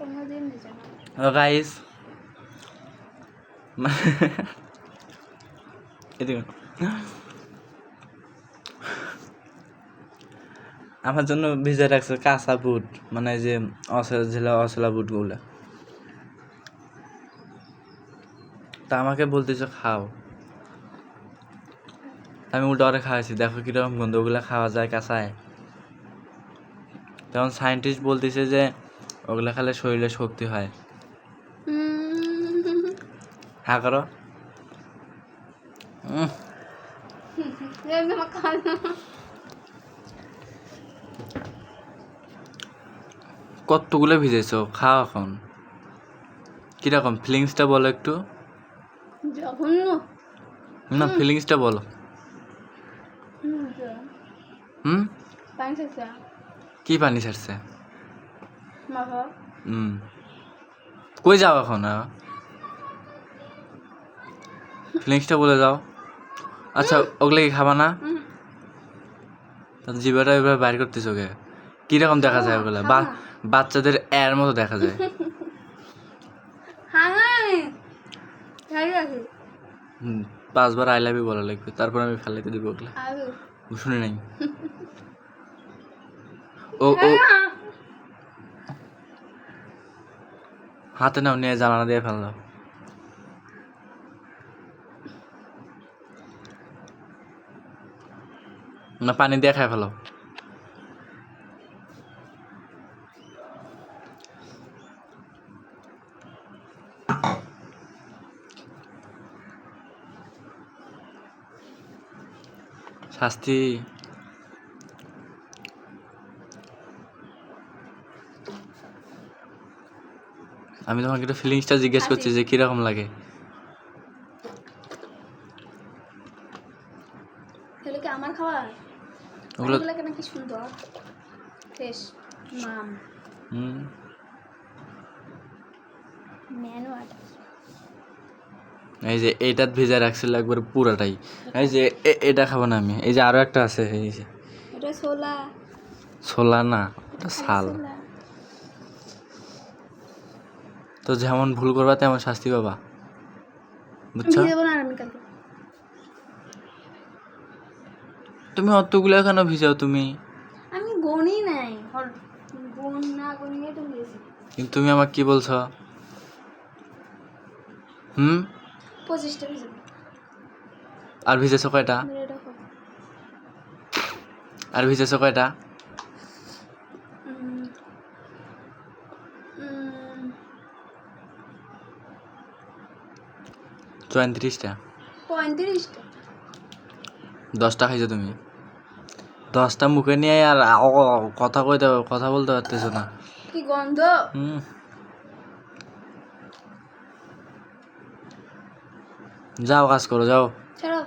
আমার জন্য ভিজে রাখছে কাঁচা বুট মানে যে অসলা ঝেলা অসলা বুটগুলো। তা আমাকে বলতেছে খাও। আমি উল্টো করে খাওয়াইছি, দেখো কীরকম গন্ধগুলো খাওয়া যায় কাঁচায়। যেমন সায়েন্টিস্ট বলতেছে যে ওগুলো খেলে শরীরে শক্তি হয়। হ্যাঁ করো। কতগুলো ভিজেছো? খাও এখন। কীরকম? ফিলিংসটা বলো একটু। না ফিলিংসটা বলো। হুম, কি পানি ছাড়ছে? হুম কই যাও এখন ফিলিংসটা বলে যাও। আচ্ছা ওগুলো কি খাবা না? জিবাটা এবার বাইর করতেছ ওকে কীরকম দেখা যায় ওগুলা বা বাচ্চাদের এর মতো দেখা যায়। পাঁচবার আই লাভ ইউ বলা লাগবে। তারপর আমি ফেলাইতে দিব ওগুলা শুনি নাই। ও ও হাতে নাও নিয়ে জানালা দিয়ে ফেল দাও। না পানি দিয়ে খাই ফেলো। শাস্তি। আমি তোমাকে একটু ফিলিংসটা জিজ্ঞেস করছি যে কীরকম লাগে? তাহলে কি আমার খাবার ওগুলো ওগুলো কেন কি সুন্দর? ফ্রেশ মাম। হুম। ম্যানো এই যে এইটাত ভেজা রাখছিল একবার পুরাটাই। এই যে এটা খাব না আমি। এই যে আরও একটা আছে এই যে। এটা ছোলা। ছোলা না ওটা শাল। তো যেমন ভুল করবা তেমন শাস্তি পাবা। বুঝছ? তুমি অতগুলো কেন ভিজাও তুমি? আমি গনি নাই। গন না গনিয়ে তো দিয়েছি কিন্তু তুমি আমাকে কি বলছো? হুম? পঁচিশটা ভেজে আর ভিজেছো কয়টা? আর ভিজেছো কয়টা? চৌত্রিশটা পঁয়ত্রিশটা? দশটা খাইছো তুমি। দশটা মুখে নিয়ে আর কথা কইতে কথা বলতে পারতেছো না। কি গন্ধ? হুম। যাও কাজ করো যাও। ছাড়ো।